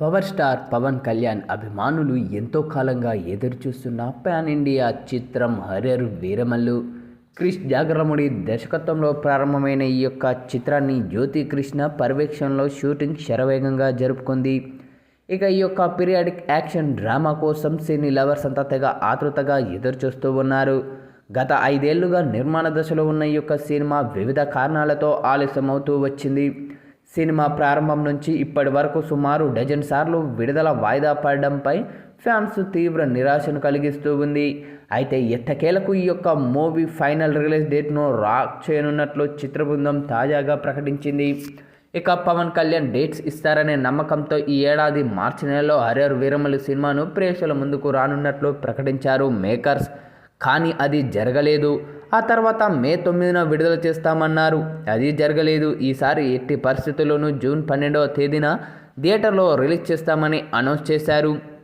Power star Pawan Kalyan అభిమానులు ఎంతో కాలంగా ఎదురుచూస్తున్న పాన్ ఇండియా చిత్రం హరియర్ వీరమల్లు. క్రిష్ జాగరముడి దర్శకత్వంలో ప్రారంభమైన ఈ యొక్క చిత్రాన్ని జ్యోతి కృష్ణ పర్యవేక్షణలో షూటింగ్ శరవేగంగా జరుపుకుంది. ఇక ఈ యొక్క పీరియాడిక్ యాక్షన్ డ్రామా కోసం సినీ లవర్స్ అంతా తెగ ఆతృతగా ఎదురుచూస్తూ ఉన్నారు. గత ఐదేళ్ళుగా నిర్మాణ దశలో ఉన్న ఈ యొక్క సినిమా వివిధ కారణాలతో ఆలస్యమవుతూ వచ్చింది. సినిమా ప్రారంభం నుంచి ఇప్పటి వరకు సుమారు డజన్ సార్లు విడుదల వాయిదా పడడంపై ఫ్యాన్స్ తీవ్ర నిరాశను కలిగిస్తూ ఉంది. అయితే ఎట్టకేలకు ఈ యొక్క మూవీ ఫైనల్ రిలీజ్ డేట్ను రాక్ చేయనున్నట్లు చిత్ర బృందం తాజాగా ప్రకటించింది. ఇక పవన్ కళ్యాణ్ డేట్స్ ఇస్తారనే నమ్మకంతో ఈ ఏడాది మార్చి నెలలో హరియర్ వీరమల్లి సినిమాను ప్రేక్షకుల ముందుకు రానున్నట్లు ప్రకటించారు మేకర్స్. కానీ అది జరగలేదు. ఆ తర్వాత మే తొమ్మిదిన విడుదల చేస్తామన్నారు. అది జరగలేదు. ఈసారి ఎట్టి పరిస్థితుల్లోనూ జూన్ పన్నెండవ తేదీన థియేటర్లో రిలీజ్ చేస్తామని అనౌన్స్ చేశారు.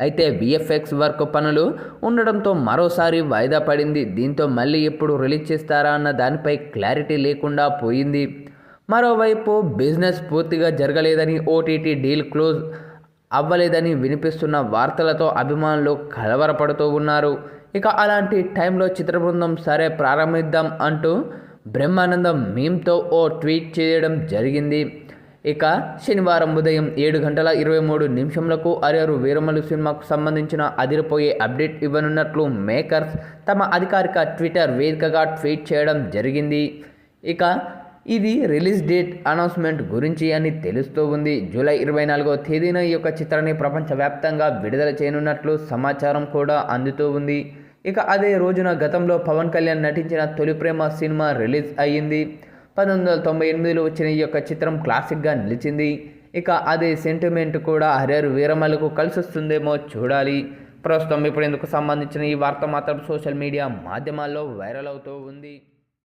అయితే విఎఫ్ఎక్స్ వర్క్ పనులు ఉండడంతో మరోసారి వాయిదా పడింది. దీంతో మళ్ళీ ఎప్పుడు రిలీజ్ చేస్తారా అన్న దానిపై క్లారిటీ లేకుండా పోయింది. మరోవైపు బిజినెస్ పూర్తిగా జరగలేదని ఓటీటీ డీల్ క్లోజ్ అవ్వలేదని వినిపిస్తున్న వార్తలతో అభిమానులు కలవరపడుతూ ఉన్నారు. ఇక అలాంటి టైంలో చిత్ర బృందం సరే ప్రారంభిద్దాం అంటూ బ్రహ్మానందం మీమ్తో ఓ ట్వీట్ చేయడం జరిగింది. ఇక శనివారం ఉదయం ఏడు గంటల ఇరవై మూడు నిమిషంలకు అరరు వీరమలు సినిమాకు సంబంధించిన అదిరిపోయే అప్డేట్ ఇవ్వనున్నట్లు మేకర్స్ తమ అధికారిక ట్విట్టర్ వేదికగా ట్వీట్ చేయడం జరిగింది. ఇక ఇది రిలీజ్ డేట్ అనౌన్స్మెంట్ గురించి అని తెలుస్తూ ఉంది. జూలై ఇరవై నాలుగో తేదీన ఈ యొక్క చిత్రాన్ని ప్రపంచవ్యాప్తంగా విడుదల చేయనున్నట్లు సమాచారం కూడా అందుతూ ఉంది. ఇక అదే రోజున గతంలో పవన్ కళ్యాణ్ నటించిన తొలి ప్రేమ సినిమా రిలీజ్ అయ్యింది. పంతొమ్మిది వందల తొంభై ఎనిమిదిలో వచ్చిన ఈ యొక్క చిత్రం క్లాసిక్గా నిలిచింది. ఇక అదే సెంటిమెంట్ కూడా హరియర్ వీరమలకు కలిసి వస్తుందేమో చూడాలి. ప్రస్తుతం ఇప్పుడు ఇందుకు సంబంధించిన ఈ వార్త మాత్రం సోషల్ మీడియా మాధ్యమాల్లో వైరల్ అవుతూ ఉంది.